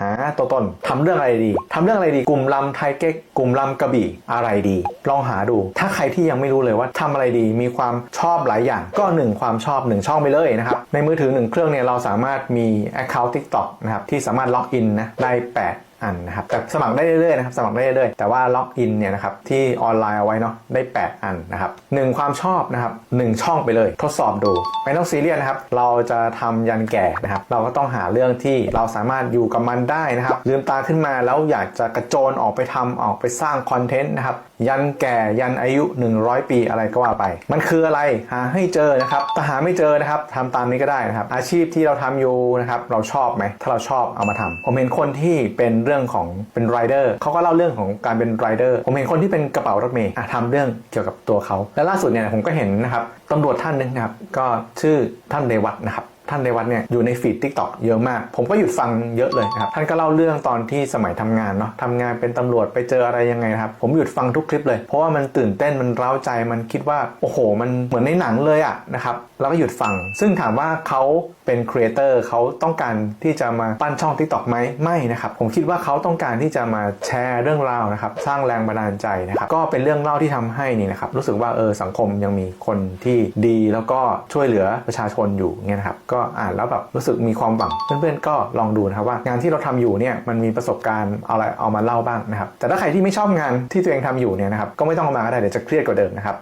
หาตัวตนทำเรื่องอะไรดีทำเรื่องอะไรดี กลุ่มลำไทยเก๊กกลุ่มลำกระบี่อะไรดี ลองหาดู ถ้าใครที่ยังไม่รู้เลยว่าทำอะไรดี มีความชอบหลายอย่าง ก็หนึ่งความชอบหนึ่งช่องไปเลยนะครับ ในมือถือหนึ่งเครื่องเนี่ยเราสามารถมี Account TikTok นะครับที่สามารถล็อกอินนะได้ 8อันนะครับแต่สมัครได้เรื่อยๆนะครับสมัครได้เรื่อยๆแต่ว่าล็อกอินเนี่ยนะครับที่ออนไลน์เอาไว้เนาะได้ 8 อันนะครับหนึ่งความชอบนะครับหนึ่งช่องไปเลย ทดสอบดู ไม่ต้องซีเรียสนะครับ เราจะทำยันแก่นะครับ เราก็ต้องหาเรื่องที่เราสามารถอยู่กับมันได้นะครับลืมตาขึ้นมาแล้วอยากจะกระโจนออกไปทำออกไปสร้างคอนเทนต์นะครับยันแก่ยันอายุ 100 ปีอะไรก็ว่าไป มันคืออะไรหาให้เจอนะครับถ้าหาไม่เจอนะครับทำตามนี้ก็ได้นะครับ อาชีพที่เราทำอยู่นะครับเราชอบไหมถ้าเราชอบเอามาทำผมเห็นคนที่เป็นเรื่องของเป็นไรเดอร์เขาก็เล่าเรื่องของการเป็นไรเดอร์ผมเห็นคนที่เป็นกระเป๋ารถเมย์ทำเรื่องเกี่ยวกับตัวเขาและล่าสุดเนี่ยผมก็เห็นนะครับตำรวจท่านนึงนะครับก็ชื่อท่านเดวัตนะครับ ท่านในวัดเนี่ยอยู่ในฟีดทิกตอกเยอะมาก ผมก็หยุดฟังเยอะเลยครับท่านก็เล่าเรื่องตอนที่สมัยทำงานเนาะทำงานเป็นตำรวจไปเจออะไรยังไงครับผมหยุดฟังทุกคลิปเลย เพราะว่ามันตื่นเต้นมันเร้าใจมันคิดว่าโอ้โห มันเหมือนในหนังเลยอะนะครับแล้วก็หยุดฟัง ซึ่งถามว่าเขาเป็นครีเอเตอร์เขาต้องการที่จะมาปั้นช่อง t ิ k t o k ไหมไม่นะครับผมคิดว่าเขาต้องการที่จะมาแชร์เรื่องราวนะครับสร้างแรงบันดาลใจนะครับก็เป็นเรื่องเล่าที่ทำให้นี่นะครับรู้สึกว่าเออสังคมยังมีคนที่ดีแล้วก็ช่วยเหลือประชาชนอยู่เงี้ยนะครับก็อ่านแล้วแบบรู้สึกมีความหวัง เพื่อนๆก็ลองดูนะครับว่างานที่เราทำอยู่เนี่ยมันมีประสบการณ์อะไรเอามาเล่าบ้างนะครับแต่ถ้าใครที่ไม่ชอบงานที่ตัวเองทำอยู่เนี่ยนะครับก็ไม่ต้องเอามาก็ได้เดี๋ยวจะเครียดกว่าเดิมนะครับ